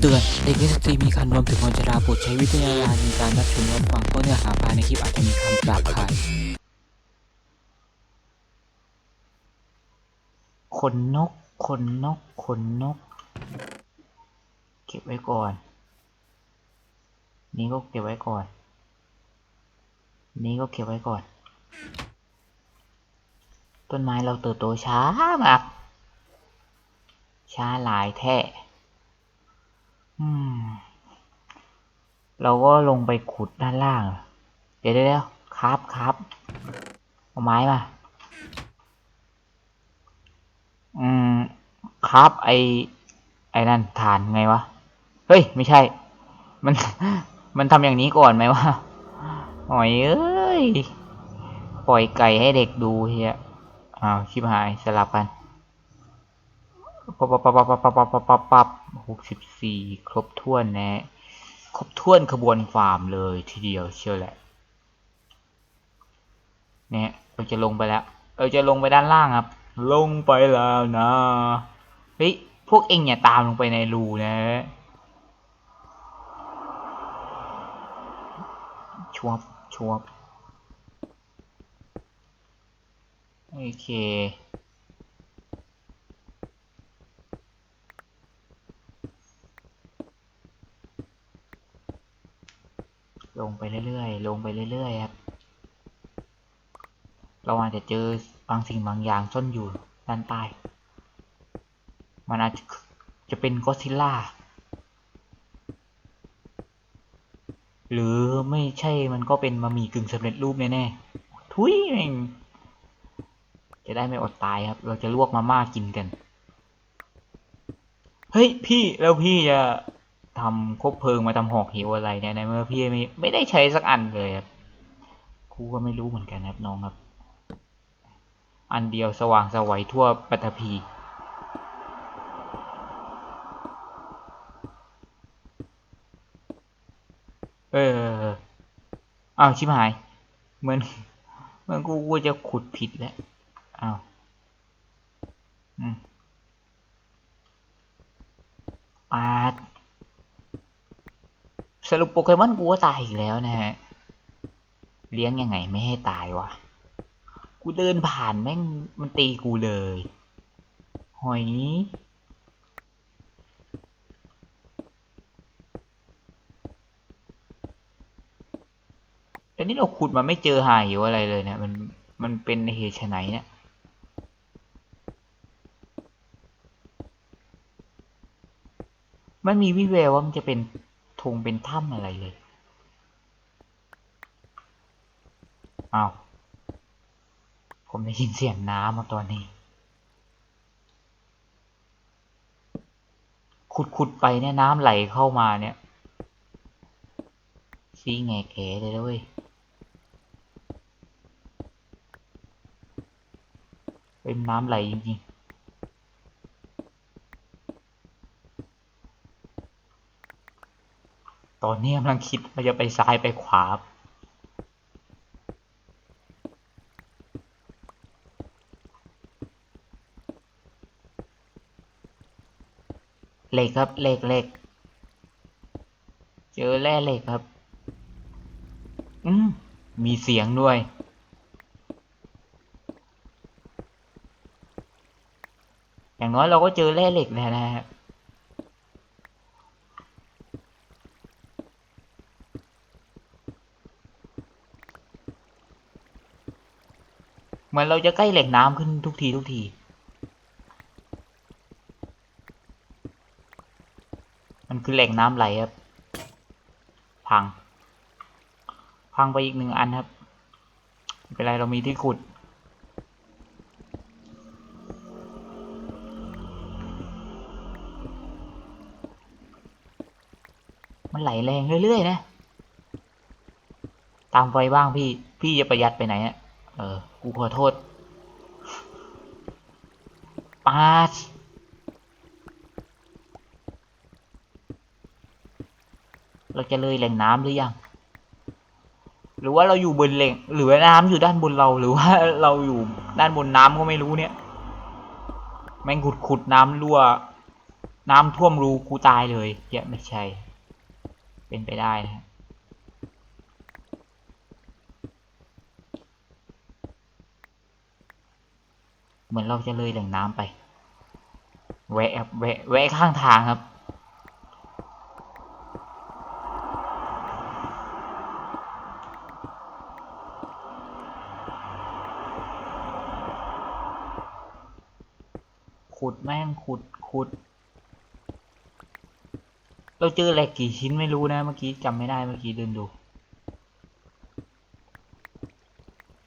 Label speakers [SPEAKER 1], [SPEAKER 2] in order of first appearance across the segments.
[SPEAKER 1] เตือนเด็กและสตรีมีคันรวมถึงคนชราโปรดใช้วิจารณญาณในการรับชมรับฟังเพราะเนื้อหาภายในคลิปอาจจะมีคำหยาบคายขนนกขนนกขนนก เก็บไว้ก่อน นี้ก็เก็บไว้ก่อน นี้ก็เก็บไว้ก่อน ต้นไม้เราเติบโตช้ามากช้าหลายแท้ เราก็ลงไปขุดด้านล่าง เดี๋ยวเดี๋ยวครับครับเอาไม้มา อืม ครับไอไอนั่นฐานไงวะ เฮ้ย ไม่ใช่ มัน มันทำอย่างนี้ก่อนไหมวะหอยเอ้ย ปล่อยไก่ให้เด็กดูเฮียอ้าว ชิบหายสลับกัน ปับปับปับปับปับปับปับปับปับหกสิบสี่ครบถ้วนแนะ ครบถ้วนขบวนฟาร์มเลยทีเดียวเชียวแหละ เนี่ยเราจะลงไปแล้ว เราจะลงไปด้านล่างครับ ลงไปแล้วนะเฮ้ยพวกเองอย่าตามลงไปในรูนะชวบชวบโอเค ล งไปเรื่อยๆ ลงไปเรื่อยๆครับ เราอาจจะเจอบางสิ่งบางอย่างซ่อนอยู่ด้านใต้ มันอาจจะจะเป็นก็อดซิลล่า หรือไม่ใช่มันก็เป็นบะหมี่กึ่งสำเร็จรูปแน่ๆ ทุยแม่งจะได้ไม่อดตายครับ เราจะลวกมาม่ากินกัน เฮ้ย พี่แล้วพี่จะ ทำคบเพลิงมาทำหอกหิวอะไรเนี่ยในเมื่อพี่ไม่ไม่ได้ใช้สักอันเลยครับครูก็ไม่รู้เหมือนกันครับน้องครับ อันเดียวสว่างสวัยทั่วปัตภีเอออ้าวชิบหายเหมือนเหมือนกูกูจะขุดผิดแล้วอ้าวอืมอาด สรุปโปเกมอนกูก็ตายอีกแล้วนะฮะ เลี้ยงยังไงไม่ให้ตายวะ กูเดินผ่านแม่งมันตีกูเลย หอย แต่นี่เราขุดมาไม่เจอหายอยู่อะไรเลยเนี่ยมันมันเป็นเหตุไฉนเนี่ยไม่มีวิแววว่ามันจะเป็น ธงเป็นถ้ำอะไรเลยอ้าวผมได้ยินเสียงน้ำมาตอนนี้ ขุดขุดไปเนี่ยน้ำไหลเข้ามาเนี่ยซีแงแกเลยนะเว้ยเป็นน้ำไหลจริงๆ อนนี้กำลังคิดว่าจะไปซ้ายไปขวา เหล็กครับเหล็กเหล็กเจอแร่เหล็กครับ อืมมีเสียงด้วยอย่างน้อยเราก็เจอแร่เหล็กแล้วนะฮะเมือนเราจะใกล้แหล่งน้ำขึ้นทุกทีทุกที มันคือแหล่งน้ำไหลครับ พัง พังไปอีกหนึ่งอันครับไม่เป็นไรเรามีที่ขุดมันไหลแรงเรื่อยๆนะ ตามไฟบ้างพี่ พี่จะประหยัดไปไหนอะ เออ กูขอโทษปาดเราจะเลยแหล่งน้ำหรือยัง หรือว่าเราอยู่บนแหล่ง หรือว่าน้ำอยู่ด้านบนเรา หรือว่าเราอยู่ด้านบนน้ำก็ไม่รู้เนี่ย แม่งขุดขุดน้ำรั่ว น้ำท่วมรูกูตายเลยเหี้ยไม่ใช่ เป็นไปได้นะ เหมือนเราจะเลยแหล่งน้ำไป แวะครับแวะแวะข้างทางครับ ขุดแม่งขุดขุด เราเจอเหล็กกี่ชิ้นไม่รู้นะ เมื่อกี้จำไม่ได้เมื่อกี้เดินดู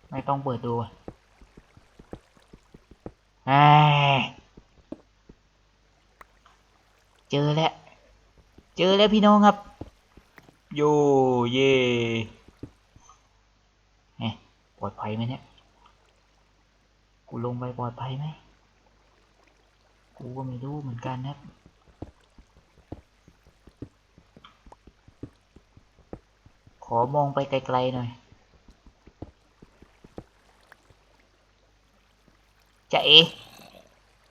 [SPEAKER 1] ไม่ต้องเปิดดูอะแหม เจอแล้ว เจอแล้วพี่น้องครับ โยเย่เฮ้ปลอดภัยไหมเนี่ย กูลงไปปลอดภัยไหม กูก็ไม่รู้เหมือนกันนะครับขอมองไปไกลๆหน่อย จะเอ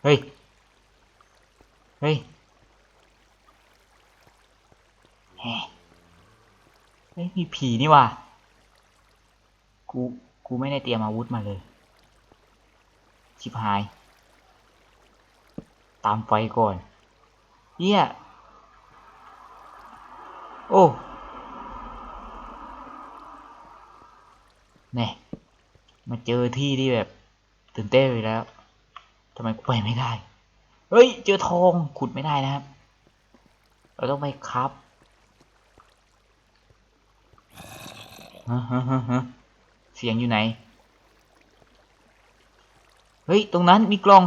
[SPEAKER 1] เฮ้ย เฮ้ยแหม เฮ้ยมีผีนี่ว่ะกูกูไม่ได้เตรียมอาวุธมาเลย ชิบหาย ตามไฟก่อนเฮียโอ้แน่มาเจอที่ที่แบบ ตื่นเต้นไปแล้วทำไมกูไปไม่ได้ เฮ้ย เจอทองขุดไม่ได้นะครับ เราต้องไปครับ ฮะฮะฮะเสียงอยู่ไหน เฮ้ย ตรงนั้นมีกล่อง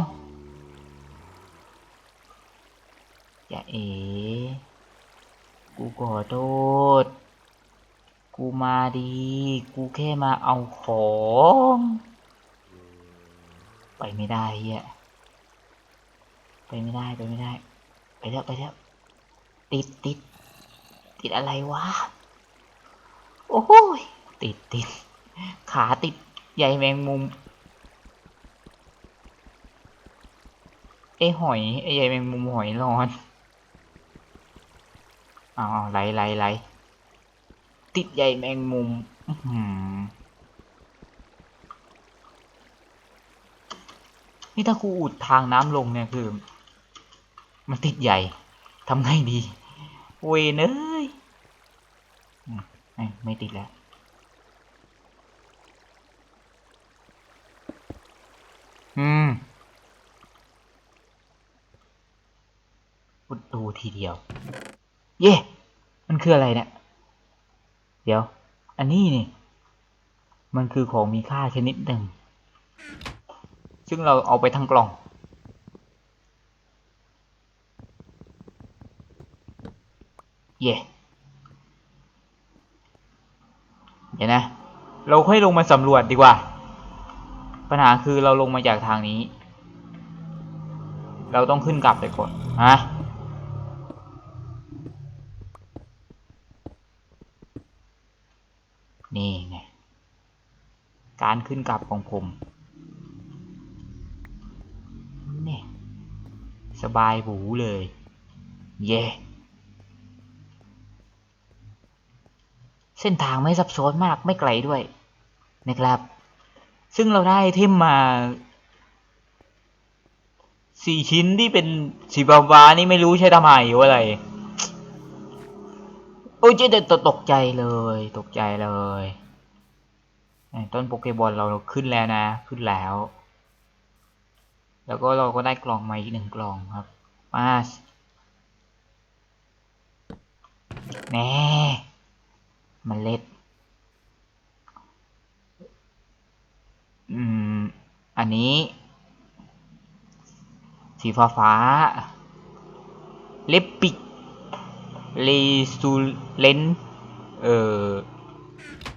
[SPEAKER 1] อย่าเอ๋กูขอโทษ กูมาดี กูแค่มาเอาของ ไปไม่ได้เฮียไปไม่ได้ ไปไม่ได้ ไปแล้วไปแล้ว ติดติดติดอะไรวะ โอ้โหย ติดติดขาติดใยแมงมุมเอ้หอยไอ้ใยแมงมุมหอยร้อนเอาเอาไหลไหลไหลติดใยแมงมุมอื้อหือนี่ถ้าครูอุดทางน้ำลงเนี่ยคือ มันติดใหญ่ทำไงดี เวนเอ้ยอืมไม่ไม่ติดแล้ว อืมอุดดูทีเดียว เย่มันคืออะไรเนี่ย เดี๋ยว อันนี้นี่ มันคือของมีค่าชนิดหนึ่ง ซึ่งเราเอาไปทั้งกล่อง เย่เดี๋ยวนะ เราค่อยลงมาสำรวจดีกว่า ปัญหาคือเราลงมาจากทางนี้ เราต้องขึ้นกลับไปก่อนฮะนี่ไง การขึ้นกลับของผมนี่สบายหูเลย เย่เส้นทางไม่ซับซ้อนมากไม่ไกลด้วยนะครับ ซึ่งเราได้เทมมาสี่ชิ้นที่เป็นสีฟ้าๆนี่ไม่รู้ใช้ทำไมหรืออะไร โอ้ยเจ๊ตตกใจเลย ตกใจเลยไอ้ต้นโปเกบอลเราขึ้นแล้วนะ ขึ้นแล้ว แล้วก็เราก็ได้กล่องมาอีกหนึ่งกล่องครับมาแน่มเมล็ด อืม อันนี้ สีฟ้าฟ้าเลปิกเลซูเลนเอ่อ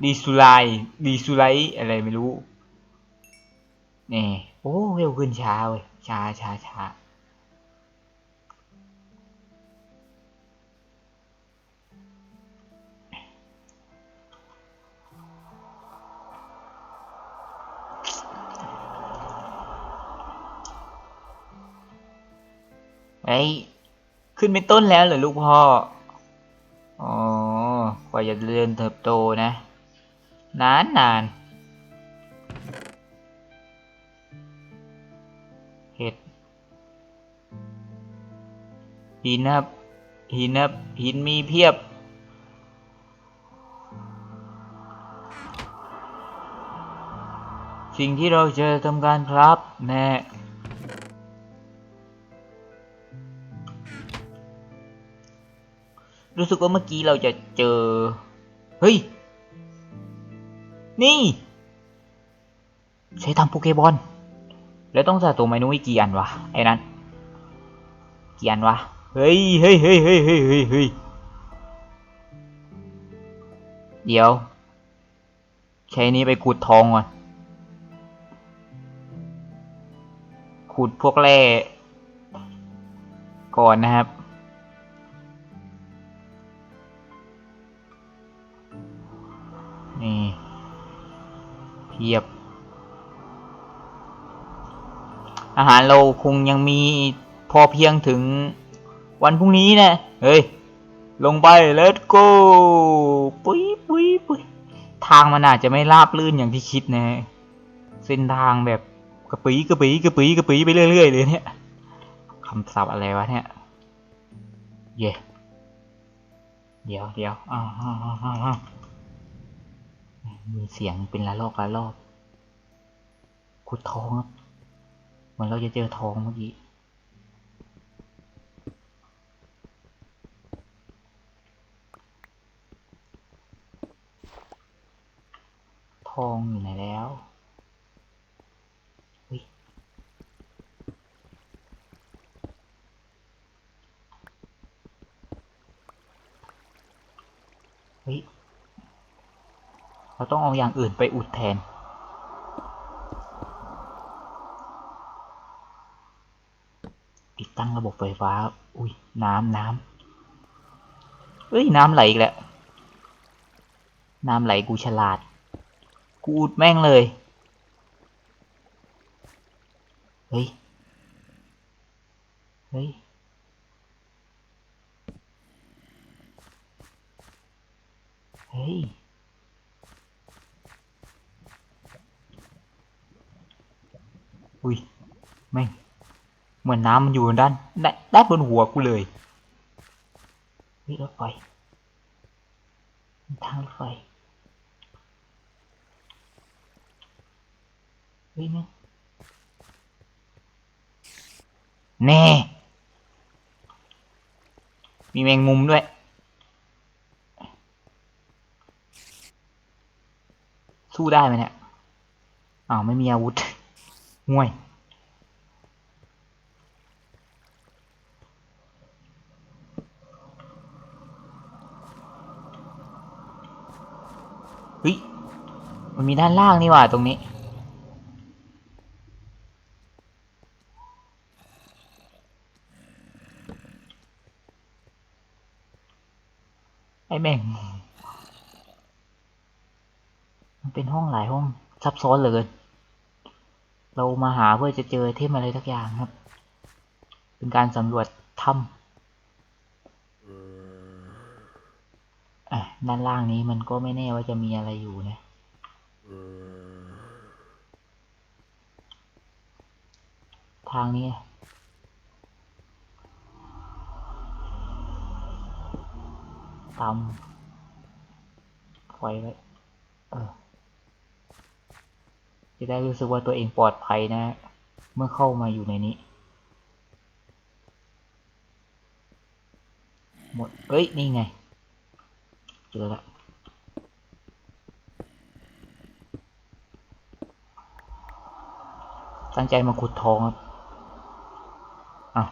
[SPEAKER 1] ดีซูไลดีซูไลอะไรไม่รู้นี่โอ้เร็วขึ้นช้าเว้ยช้าช้าช้า ไอ้ขึ้นเป็นต้นแล้วเหรอลูกพ่อ อ๋อ กว่าจะเรียนเติบโตนะ นานนานเห็ดหินครับ หินครับ หินมีเพียบ สิ่งที่เราจะทำการครับแน่ รู้สึกว่าเมื่อกี้เราจะเจอ เฮ้ย นี่ ใช้ทำโปเกบอล แล้วต้องสะสมไมนุ้ยกี่อันวะ ไอ้นั้นกี่อันวะ เฮ้ยเฮ้ยเฮ้ยเฮ้ยเฮ้ยเฮ้ยเฮ้ยเดี๋ยว ใช้นี้ไปขุดทองก่อน ขุดพวกแร่ก่อนนะครับ เพียบ อาหารเราคงยังมีพอเพียงถึงวันพรุ่งนี้นะ เฮ้ย ลงไป let's go ปุ้ยปุ้ยปุ้ยทางมันอาจจะไม่ราบลื่นอย่างที่คิดนะเส้นทางแบบกระปีกระปีกระปีกระปีไปเรื่อยๆเลยเนี่ยคำศัพท์อะไรวะเนี่ย เย่เดี๋ยวเดี๋ยวอ้าอ้าวอ้าวอ้าวอ้าว มีเสียงเป็นละลอกละลอกขุดทองครับเหมือนเราจะเจอทองเมื่อกี้ทองอยู่ไหนแล้วเฮ้ยเฮ้ย เราต้องเอาอย่างอื่นไปอุดแทน ติดตั้งระบบไฟฟ้า อุ้ย น้ำน้ำเอ้ย น้ำไหลอีกแล้ว น้ำไหลกูฉลาด กูอุดแม่งเลย เฮ้ย เฮ้ยเฮ้ย อุ้ยแม่เหมือนน้ำมันอยู่ด้านด้านด้านบนหัวกูเลยเฮ้ยรถไฟทางรถไฟเฮ้ยเนี่ยแน่มีแมงมุมด้วยสู้ได้ไหมเนี่ยอ้าวไม่มีอาวุธ ห่วย เฮ้ย มันมีด้านล่างนี่หว่าตรงนี้ ไอ้แม่ง มันเป็นห้องหลายห้องซับซ้อนเหลือเกิน เรามาหาเพื่อจะเจอไอเทมอะไรทักอย่างครับ เป็นการสำรวจถ้ำอะด้านล่างนี้มันก็ไม่แน่ว่าจะมีอะไรอยู่นะทางนี้อะตามไฟไว้เออ จะได้รู้สึกว่าตัวเองปลอดภัยนะ เมื่อเข้ามาอยู่ในนี้ หมดเอ้ย นี่ไง เจอล้วตั้งใจมาขุดทองครับอ้าว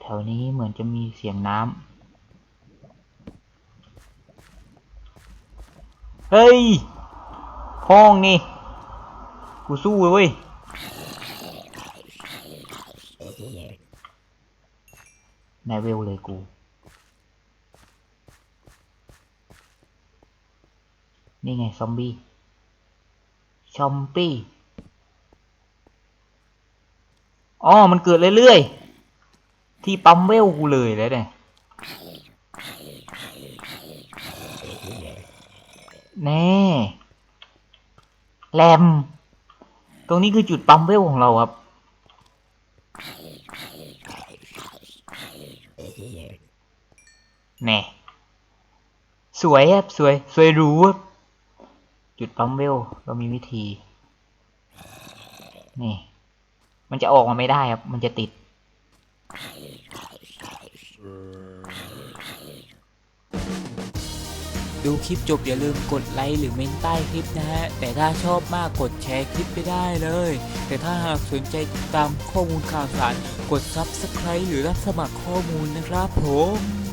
[SPEAKER 1] แถวนี้เหมือนจะมีเสียงน้ำ เฮ้ย ห้องนี่ กูสู้เว้ย นายเวลเลยกูนี่ไง ซอมบี้ชอมปี้ อ๋อ มันเกิดเรื่อยๆ ที่ปั๊มเวลกูเลยแล้วเนี่ย น่แรม ตรงนี้คือจุดปั๊มเวลของเราครับแน่สวยครับ สวย สวยรู้ครับ จุดปั๊มเวล เรามีวิธี นี่ มันจะออกมาไม่ได้ครับ มันจะติด
[SPEAKER 2] ดูคลิปจบอย่าลืมกดไลค์หรือเมนใต้คลิปนะฮะ แต่ถ้าชอบมากกดแชร์คลิปไปได้เลย แต่ถ้าหากสนใจติดตามข้อมูลข่าวสาร กด Subscribe หรือรับสมัครข้อมูลนะครับผม